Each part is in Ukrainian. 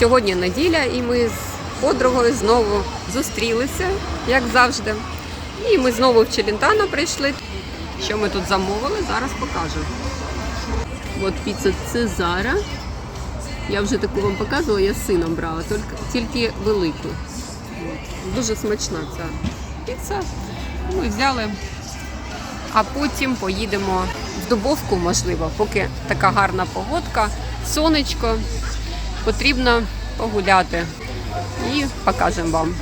Сьогодні неділя, і ми з подругою знову зустрілися, як завжди. І ми знову в Челентано прийшли. Що ми тут замовили, зараз покажу. От піца Цезара. Я вже таку вам показувала, я з сином брала, тільки, велику. Дуже смачна ця піца. Ми взяли, а потім поїдемо в Дубовку, можливо, поки така гарна погодка, сонечко. Потрібно погуляти і покажемо вам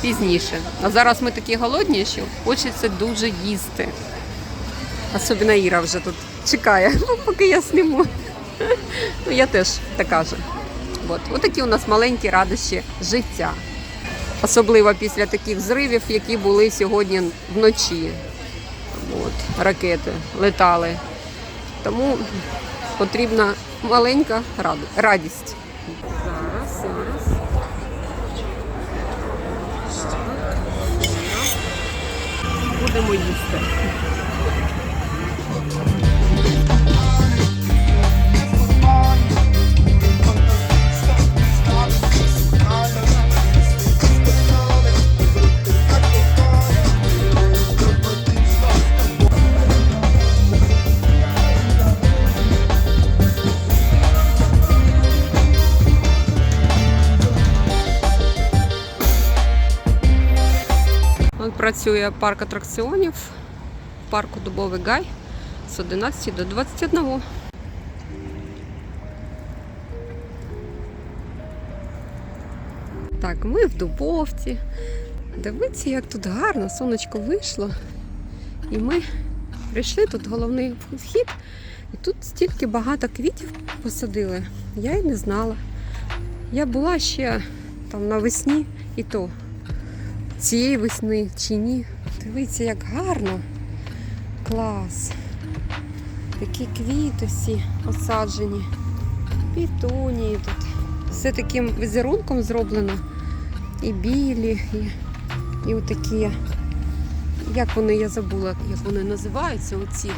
пізніше. А зараз ми такі голодні, що хочеться дуже їсти. Особливо Іра вже тут чекає, ну, поки я сниму. Ну, я теж така ж. От. От такі у нас маленькі радощі життя. Особливо після таких зривів, які були сьогодні вночі. От, ракети летали. Тому потрібна маленька радість. Зараз, зараз. Так. Будемо їсти. Працює парк атракціонів в парку Дубовий Гай з 11 до 21. Так, ми в Дубовці. Дивіться, як тут гарно, сонечко вийшло. І ми прийшли, тут головний вхід. І тут стільки багато квітів посадили. Я й не знала. Я була ще там навесні і то цієї весни чи ні. Дивіться, як гарно. Клас. Такі квіти всі посаджені. Пітунії тут. Все таким візерунком зроблено. І білі, і, і отакі. Як вони, я забула, як вони називаються, оці.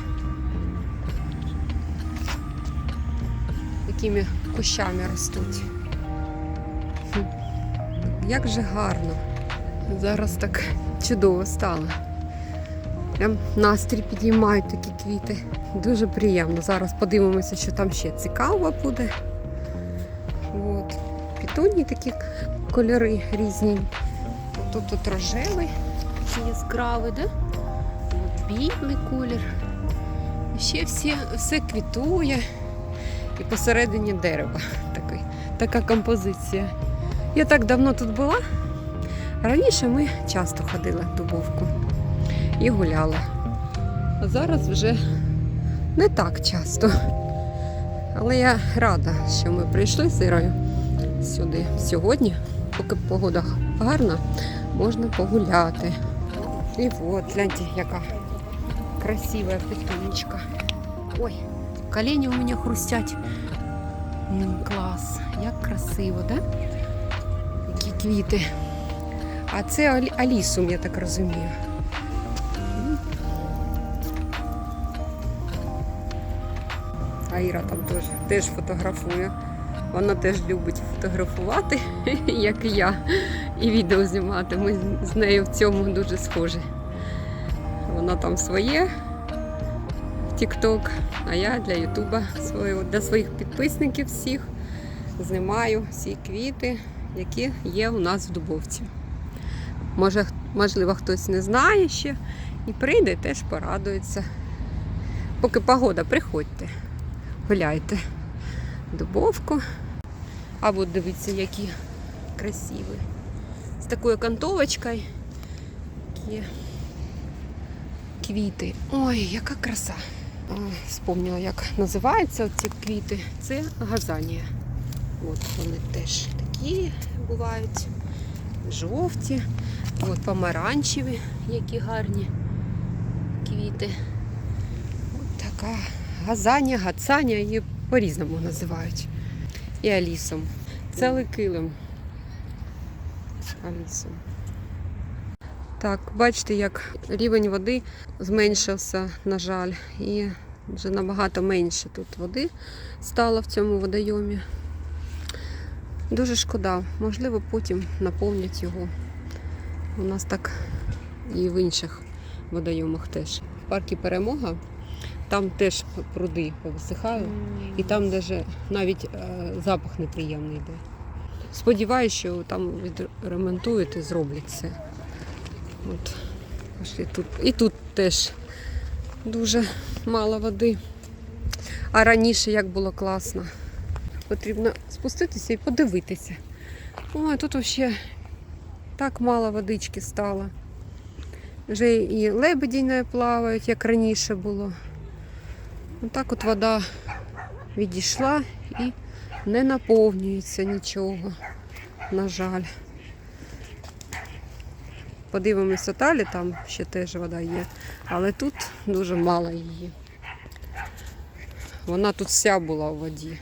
Такими кущами ростуть. Як же гарно. Зараз так чудово стало. Прям настрій підіймають такі квіти. Дуже приємно. Зараз подивимося, що там ще цікаво буде. От. Пітоні такі кольори різні. Тут тут рожевий, яскравий, да? От білий колір. І ще всі, все квітує. І посередині дерева такий, така композиція. Я так давно тут була. Раніше ми часто ходили в Дубовку і гуляли. А зараз вже не так часто. Але я рада, що ми прийшли з Ірою сюди сьогодні, поки погода гарна, можна погуляти. І от, гляньте, яка красива петунечка. Ой, колені у мене хрустять. Клас, як красиво, да? Які квіти. А це алі- алісум, я так розумію. А Іра там теж, теж фотографує. Вона теж любить фотографувати, як і я, і відео знімати. Ми з- нею в цьому дуже схожі. Вона там своє в TikTok, а я для Ютуба для своїх підписників всіх знімаю всі квіти, які є у нас в Дубовці. Може, можливо, хтось не знає ще і прийде, теж порадується. Поки погода, приходьте, гуляйте Дубовку. А от дивіться, які красиві. З такою кантовочкою. Такі квіти. Ой, яка краса. Вспомнила, як називаються ці квіти. Це газанія. От вони теж такі бувають. Жовті, от помаранчеві, які гарні квіти. От така газанія, гацанія, її по-різному називають. І алісом. Цілий килим. Алісом. Так, бачите, як рівень води зменшився, на жаль, і вже набагато менше тут води стало в цьому водойомі. Дуже шкода, можливо, потім наповнять його. У нас так і в інших водойомах теж. В парку Перемога там теж пруди повисихають, і там даже навіть е, запах неприємний йде. Сподіваюсь, що там відремонтують і зроблять це. От. Пошли тут. І тут теж дуже мало води. А раніше як було класно. Потрібно спуститися і подивитися. Ой, тут взагалі так мало водички стало. Вже і лебеді не плавають, як раніше було. Отак от вода відійшла і не наповнюється нічого, на жаль. Подивимося далі, там ще теж вода є, але тут дуже мало її. Вона тут вся була у воді.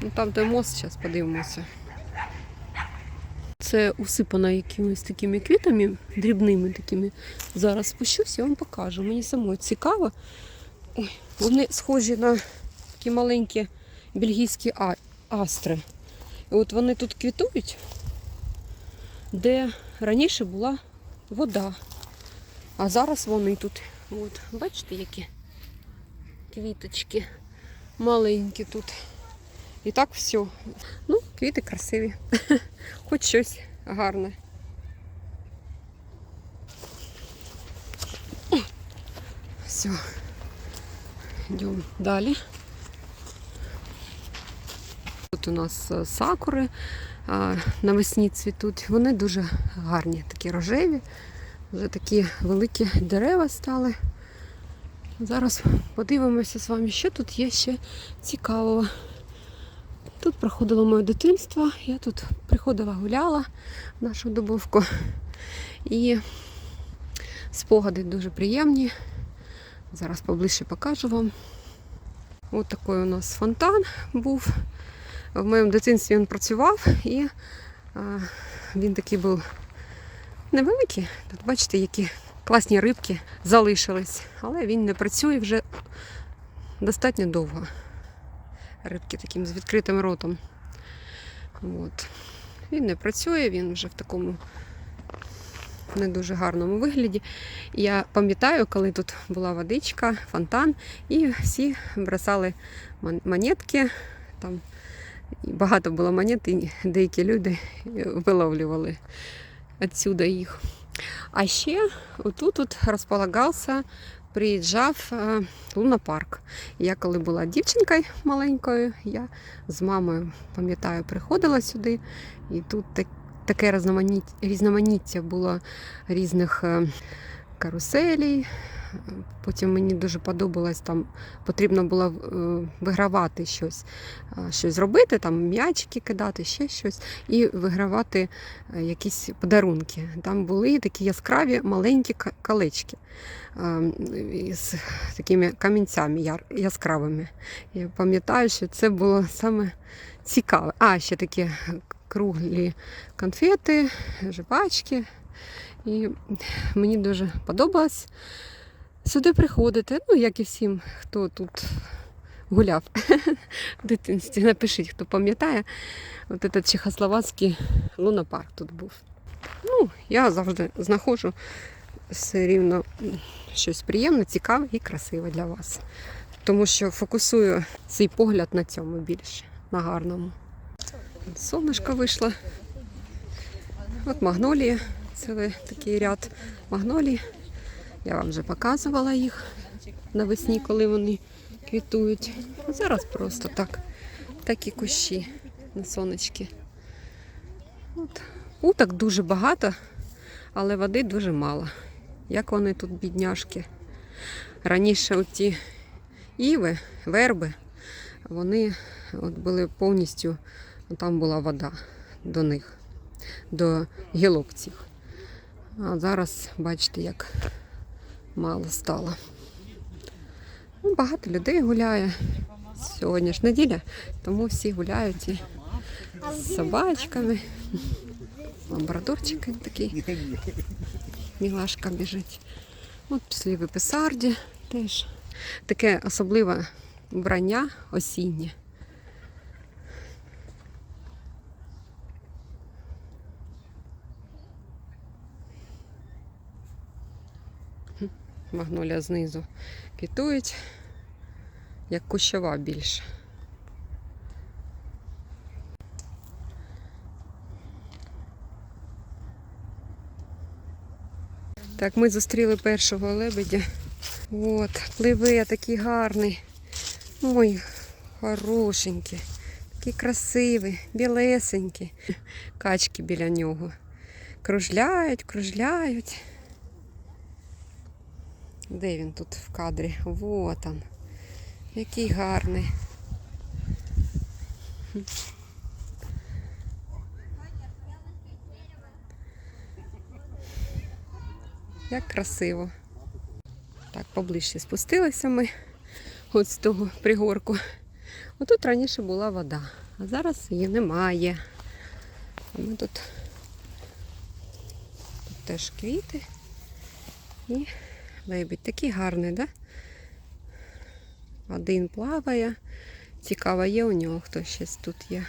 Ну там де мост, зараз подивимося. Це усипано якимись такими квітами, дрібними такими. Зараз спущуся, я вам покажу. Мені самой цікаво. Ой, вони схожі на такі маленькі бельгійські астри. І от вони тут квітують, де раніше була вода. А зараз вони тут. От, бачите, які квіточки маленькі тут. І так все. Ну, квіти красиві. Хоч щось гарне. Все. Йдемо далі. Тут у нас е, сакури навесні цвітуть. Вони дуже гарні, такі рожеві. Вже такі великі дерева стали. Зараз подивимося з вами, що тут є ще цікавого. Тут проходило моє дитинство. Я тут приходила, гуляла в нашу дубовку. І спогади дуже приємні. Зараз поближче покажу вам. Ось такий у нас фонтан був. В моєму дитинстві він працював і а, він такий був невеликий. Тут бачите, які класні рибки залишились, але він не працює вже достатньо довго. Рибки таким з відкритим ротом. От. Він не працює, він вже в такому не дуже гарному вигляді. Я пам'ятаю, коли тут була водичка, фонтан, і всі бросали монетки. Там багато було монет, і деякі люди виловлювали відсюди їх. А ще отут от розполагався, приїжджав е, лунопарк. Я коли була дівчинкою маленькою, я з мамою, пам'ятаю, приходила сюди, і тут так, таке різноманіття було різних е, каруселей. Потім мені дуже подобалось, там потрібно було е, вигравати щось, е, щось зробити, там м'ячики кидати, ще щось, і вигравати е, якісь подарунки. Там були такі яскраві маленькі колечки з такими камінцями яскравими. Я пам'ятаю, що це було саме цікаве. А, ще такі круглі конфети, жвачки. І мені дуже подобалось сюди приходити, ну, як і всім, хто тут гуляв в дитинстві. Напишіть, хто пам'ятає, от этот чехословацький лунопарк тут був. Ну, я завжди знаходжу все рівно щось приємне, цікаве і красиве для вас. Тому що фокусую свій погляд на цьому більше, на гарному. Сонечко вийшло. От магнолії, цілий такий ряд магнолій. Я вам вже показувала їх навесні, коли вони квітують. А зараз просто так, такі кущі на сонечки. От. Уток дуже багато, але води дуже мало. Як вони тут, бідняшки. Раніше оті іви, верби, вони от були повністю, там була вода до них, до гілок цих. А зараз бачите, як мало стало. Ну, багато людей гуляє. Сьогодні ж неділя, тому всі гуляють і з собачками. Лабрадорчик такий. Мілашка біжить. От сліви писарді теж. Таке особливе вбрання осіннє. Магнолія знизу квітують, як кущова більше. Так, ми зустріли першого лебедя. От, пливе такий гарний. Ой, хорошенький, такий красивий, білесенький. Качки біля нього. Кружляють, кружляють. Де він тут в кадрі? Вот он. Який гарний. Як красиво. Так, поближче спустилися ми от з того пригорку. Отут раніше була вода, а зараз її немає. Ми тут, тут теж квіти і лебідь. Такий гарний, да? Один плаває. Цікаво, є у нього хто щось тут є.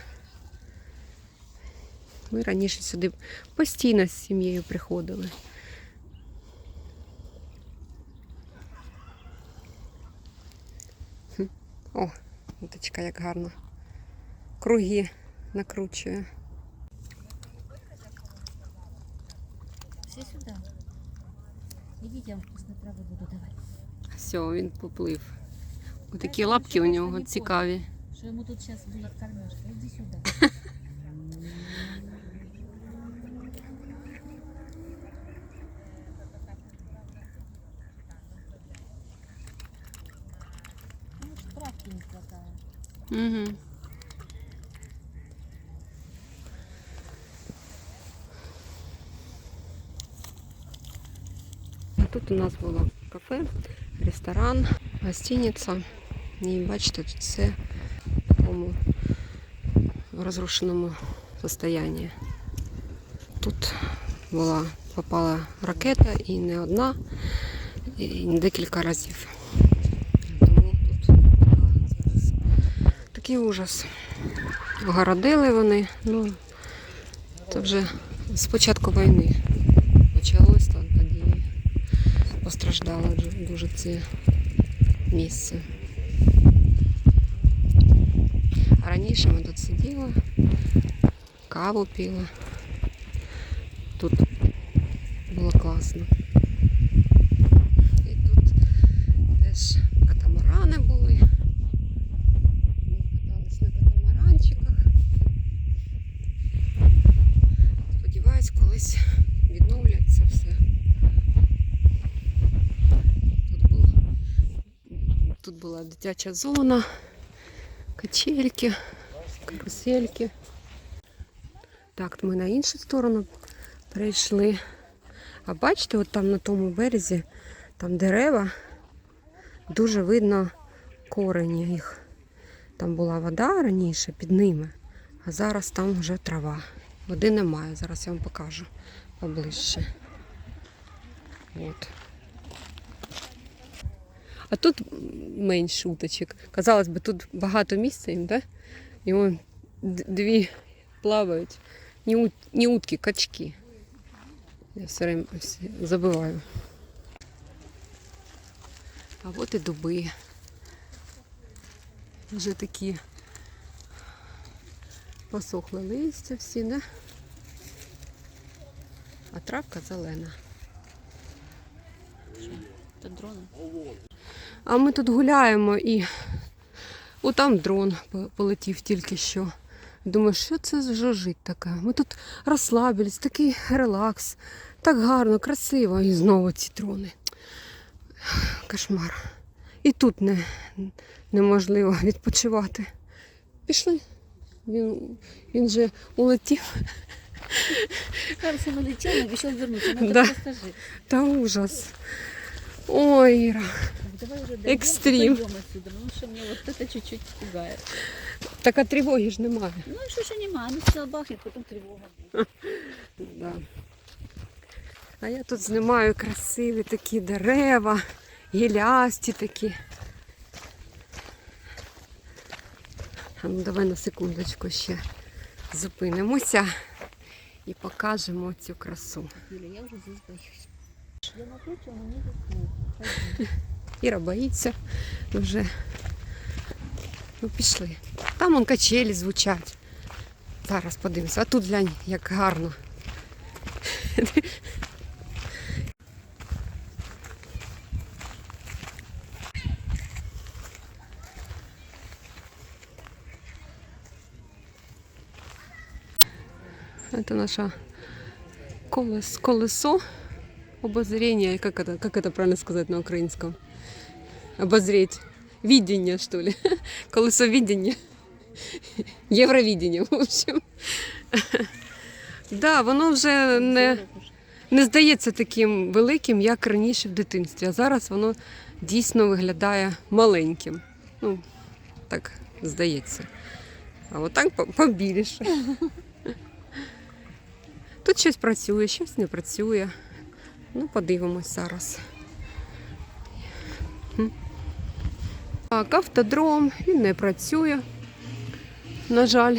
Ми раніше сюди постійно з сім'єю приходили. О, уточка як гарно. Круги накручує. Я вам вкусные травы буду давать. Все, він поплив. Отакі лапки у нього цікаві. Что ему тут сейчас будет кормежка? Иди сюда. Ну, не. Угу. Тут у нас було кафе, ресторан, гостиниця. І бачите, тут все в такому розрушеному стані. Тут була попала ракета і не одна, і декілька разів. Тому тут такий ужас. Огородили вони. Ну, це вже з початку війни постраждало дуже, це місце. А раніше ми тут сиділи, каву пили. Тут було класно. І тут теж катамарани були. Ми катались на катамаранчиках. Сподіваюсь, колись відновлять це все. Тут, було, тут була дитяча зона, качельки, карусельки. Так, ми на іншу сторону перейшли. А бачите, от там на тому березі, там дерева, дуже видно корені їх. Там була вода раніше під ними, а зараз там вже трава. Води немає, зараз я вам покажу поближче. От. А тут менше уточок. Казалось би, тут багато місця їм, да? І вон дві плавають. Не, ут, не утки, качки. Я все время забиваю. А от і дуби. Вже такі посохли листя всі, да? А травка зелена. Это дрон. А ми тут гуляємо і отам дрон полетів тільки що. Думаю, що це за жужить таке? Ми тут розслабились, такий релакс, так гарно, красиво. І знову ці дрони. Кошмар. І тут не, неможливо відпочивати. Пішли. Він, він же улетів. Кажется, вылетел, обещал вернуться. Ну, Да. Та ужас. Ой, Іра. Давай уже пойдем отсюда, потому что мне вот это чуть-чуть. Так а тривоги ж немає. Ну и что же нема, ну сначала бахнет, потом тревога. будет. Да. А я тут знімаю красиві такі дерева, гілясті такі. А ну давай на секундочку ще зупинимося і покажемо цю красу. Юля, я уже здесь боюсь. Іра боїться вже. Ну, пішли. Там он качелі звучать. Зараз подивимося. А тут глянь, як гарно. Это наше колес, колесо обозрения. Как это, как это правильно сказать на украинском? Обозреть. Видение, что ли? Колесо видения. Євровідіння, в общем. Да, воно вже не, не здається таким великим, як раніше в дитинстві. А зараз воно дійсно виглядає маленьким. Ну, так здається. А отак по- побільше. Тут щось працює, щось не працює. Ну, подивимось зараз. Так, автодром, він не працює. На жаль.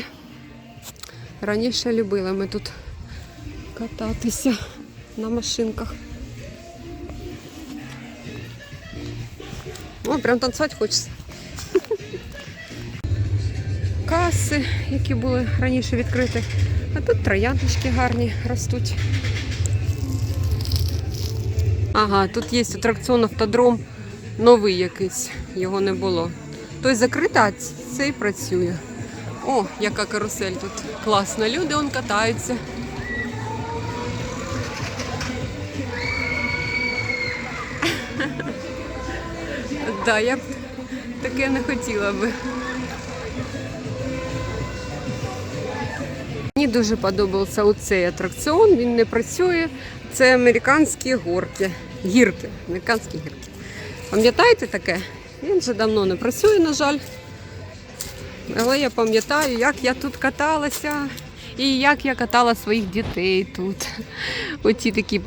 Раніше любили ми тут кататися на машинках. О, прям танцювати хочеться. Каси, які були раніше відкриті. А тут трояндочки гарні ростуть. Ага, тут є атракціон автодром новий якийсь, його не було. Той закритий, а цей працює. О, яка карусель тут класна. Люди он катаються. Да, я б таке не хотіла би. Мені дуже подобався оцей атракціон, він не працює. Це американські горки. Гірки. Американські гірки. Пам'ятаєте таке? Він вже давно не працює, на жаль. Але я пам'ятаю, як я тут каталася і як я катала своїх дітей тут. Оці такі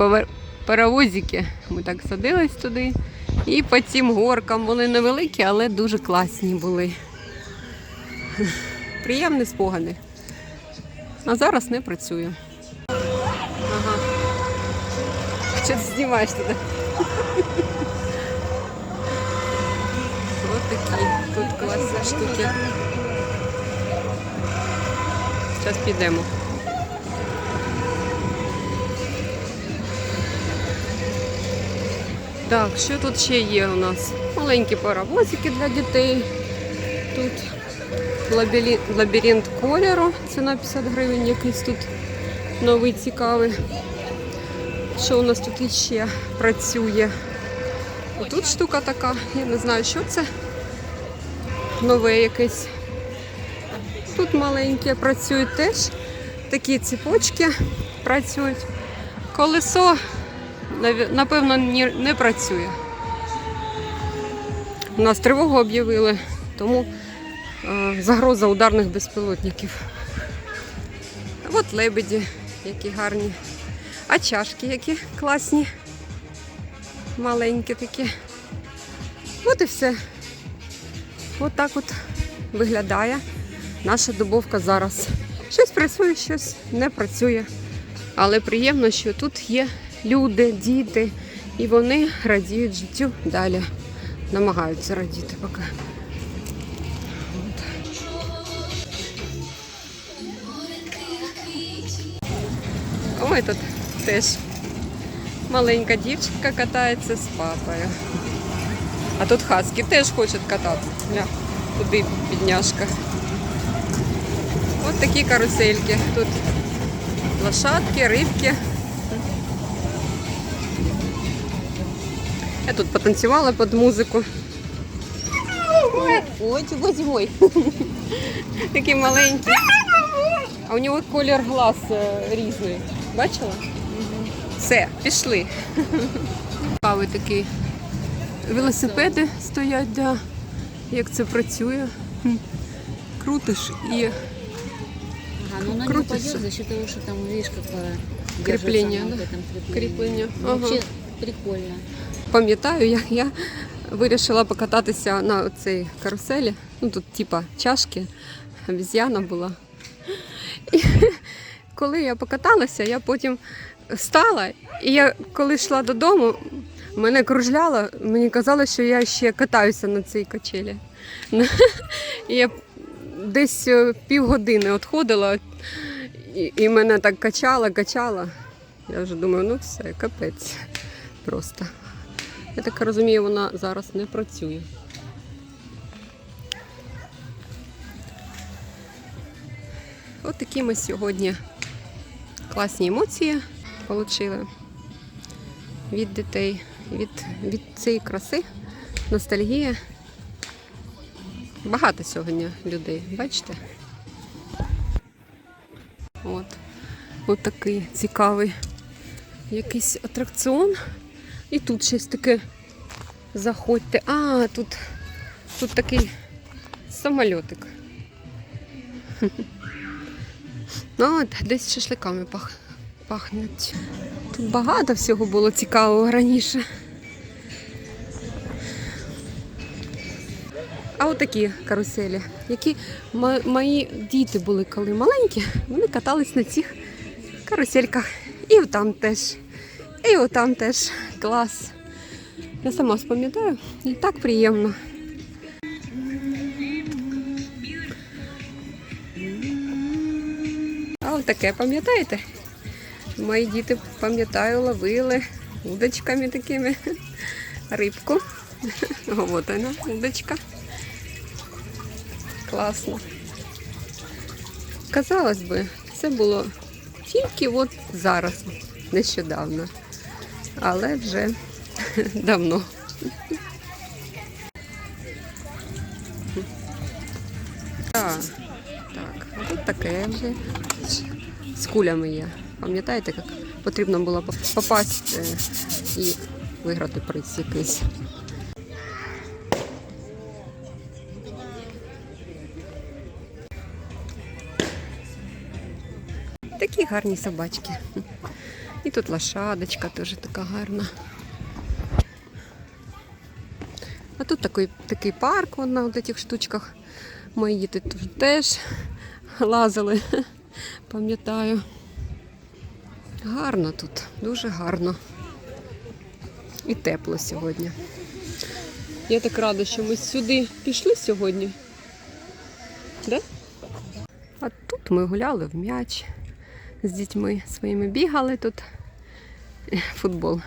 паровозики. Ми так садились туди. І по цим горкам вони невеликі, але дуже класні були. Приємні спогади. А зараз не працюю. Що ти знімаєш туди? Ось такі тут класні штуки. Зараз підемо. Так, що тут ще є у нас? Маленькі паровозики для дітей. Тут лабіринт, лабіринт кольору. Ціна 50 гривень якийсь тут новий цікавий. Що у нас тут іще працює? Тут штука така, я не знаю, що це. Нове якесь. Тут маленькі працюють теж. Такі ціпочки працюють. Колесо, напевно, не працює. У нас тривогу об'явили, тому е, загроза ударних безпілотників. От лебеді, які гарні. А чашки які класні. Маленькі такі. От і все. От так от виглядає наша дубовка зараз. Щось працює, щось не працює. Але приємно, що тут є люди, діти, і вони радіють життю далі. Намагаються радіти поки. Ой, тут теж маленька дівчинка катається з папою. А тут хаски теж хочуть кататися. Туди підняшка. Ось такі карусельки. Тут лошадки, рибки. Я тут потанцювала під музику. Ой, чого зимой. Такий маленький. А у нього колір глаз е, різний. Бачила? Все, пішли. Цікавий такий. Велосипеди стоять, да. як це працює. Крутиш і Ага, но она не упадет за счет того, что там, видишь, Крепление, держится да? кріплення. Ну, Ага. Прикольно. Пам'ятаю, як я вирішила покататися на цій каруселі. Ну тут типа чашки, обіз'яна була. І коли я покаталася, я потім встала, і я коли йшла додому, Мене кружляло, мені казали, що я ще катаюся на цій качелі. І я десь е, півгодини відходила, і, мене так качало, качало. Я вже думаю, ну все, капець просто. Я так розумію, вона зараз не працює. От такі ми сьогодні класні емоції отримали від дітей, від, від цієї краси, ностальгія. Багато сьогодні людей, бачите? От. От такий цікавий якийсь атракціон. І тут щось таке заходьте. А, тут, тут такий самольотик. Ну, от, десь шашликами пах, пахнуть. Тут багато всього було цікавого раніше. А от такі каруселі, які мої діти були коли маленькі, вони катались на цих карусельках. І там теж. І отам теж клас. Я сама спам'ятаю, і так приємно. А от таке пам'ятаєте? Мої діти, пам'ятаю, ловили удочками такими рибку. От вона, удочка. Класно. Казалось би, це було тільки от зараз, нещодавно. Але вже давно. Так, так, тут таке вже з кулями є. Пам'ятаєте, як потрібно було попасти і виграти приз якийсь. Такі гарні собачки. І тут лошадочка теж така гарна. А тут такий, такий парк на цих штучках. Мої діти тут теж лазили, пам'ятаю. Гарно тут, дуже гарно. І тепло сьогодні. Я так рада, що ми сюди пішли сьогодні. Да? А тут ми гуляли в м'яч з дітьми своїми бігали тут. Футбол.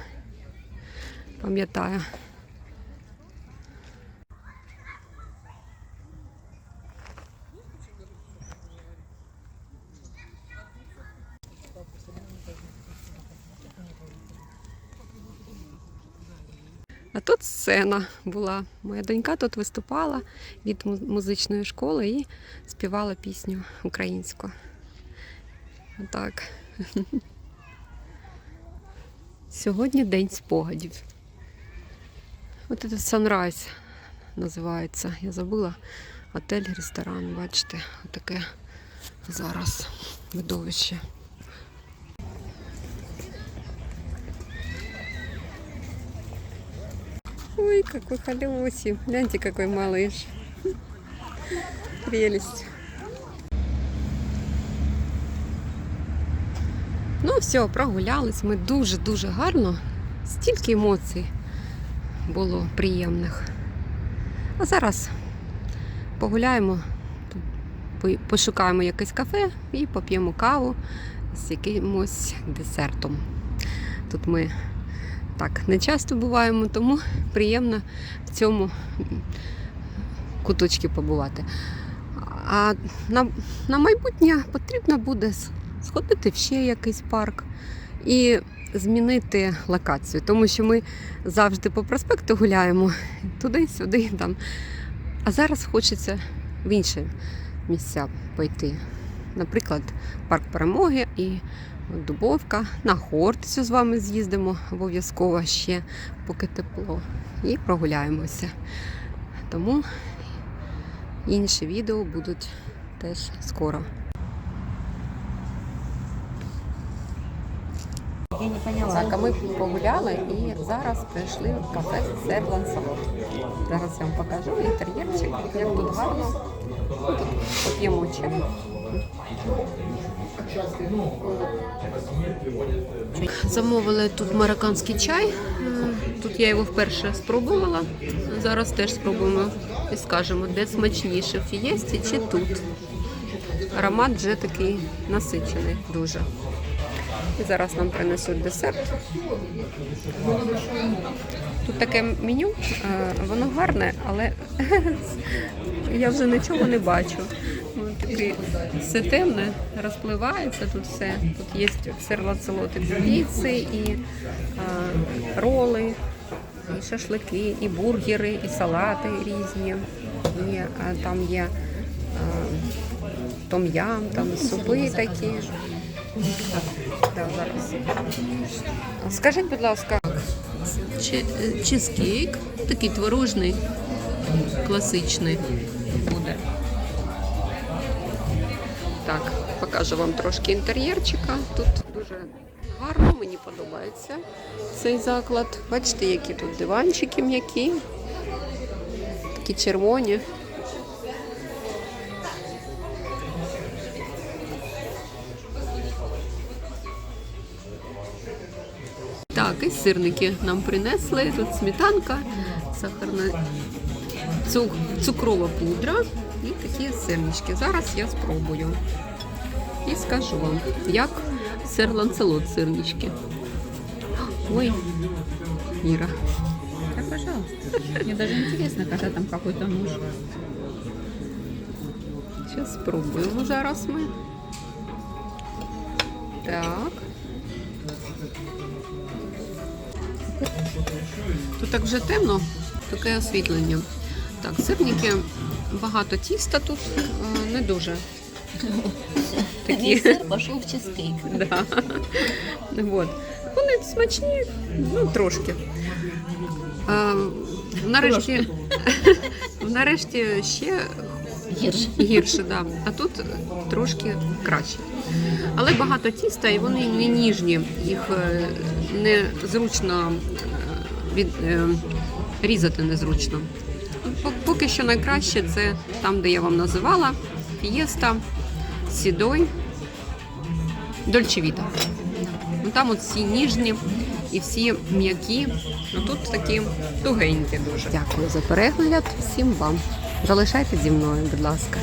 Пам'ятаю. Сцена була. Моя донька тут виступала від музичної школи і співала пісню українську. Отак. Сьогодні день спогадів. От це Sunrise називається. Я забула. Отель, ресторан, бачите, отаке зараз видовище. Ой, какой халюсик. Гляньте, какой малыш. Прелесть. Ну, все, прогулялись. Ми дуже-дуже гарно. Стільки емоцій було приємних. А зараз погуляємо, пошукаємо якесь кафе і поп'ємо каву з якимось десертом. Тут ми так не часто буваємо, тому приємно в цьому куточці побувати. А на, на майбутнє потрібно буде сходити в ще якийсь парк і змінити локацію, тому що ми завжди по проспекту гуляємо туди-сюди. там. А зараз хочеться в інші місця пойти. Наприклад, парк перемоги і Дубовка. На Хортицю з вами з'їздимо обов'язково ще, поки тепло. І прогуляємося. Тому інші відео будуть теж скоро. Так, а ми погуляли і зараз прийшли в кафе Серлан Салон. Зараз я вам покажу інтер'єрчик, як тут гарно. Тут поп'ємо чай. Замовили тут марокканський чай. Е, Тут я його вперше спробувала. Зараз теж спробуємо і скажемо, де смачніше в фієсті чи тут. Аромат вже такий насичений дуже. І зараз нам принесуть десерт. Тут таке меню, е, воно гарне, але я вже нічого не бачу. Таке все темне, розпливається тут все. Тут є сир лацелоти піци, і е, роли, і шашлики, і бургери, і салати різні. І е, там є том-ям, там супи такі. Да, зараз. Скажіть, будь ласка, е, чизкейк, такий творожний, класичний Так, покажу вам трошки інтер'єрчика. Тут дуже гарно, мені подобається цей заклад. Бачите, які тут диванчики м'які, такі червоні. Так, і сирники нам принесли. Тут сметанка, сахарна цукрова пудра і такі сирнички. Зараз я спробую. І скажу вам, як сир ланцелот сирнички. Ой, Іра. Так, пожалуйста. Мне даже интересно, когда там какой-то нож. Зараз спробуємо зараз ми. Так. Тут так вже темно, таке освітлення. Так, сирники, багато тіста тут, е, не дуже. Такі. Весь сыр пошел в чизкейк. Да. Вот. Вони смачні, ну трошки. А, нарешті, нарешті ще Гірше. гірше, да. а тут трошки краще. Але багато тіста і вони не ніжні, їх е, незручно е, від, різати незручно. Пок- Поки що найкраще це там, де я вам називала, фієста, сідой, дольчевіта. Ну там от всі ніжні і всі м'які. Ну тут такі тугенькі дуже. Дякую за перегляд. Всім вам. Залишайтесь зі мною, будь ласка.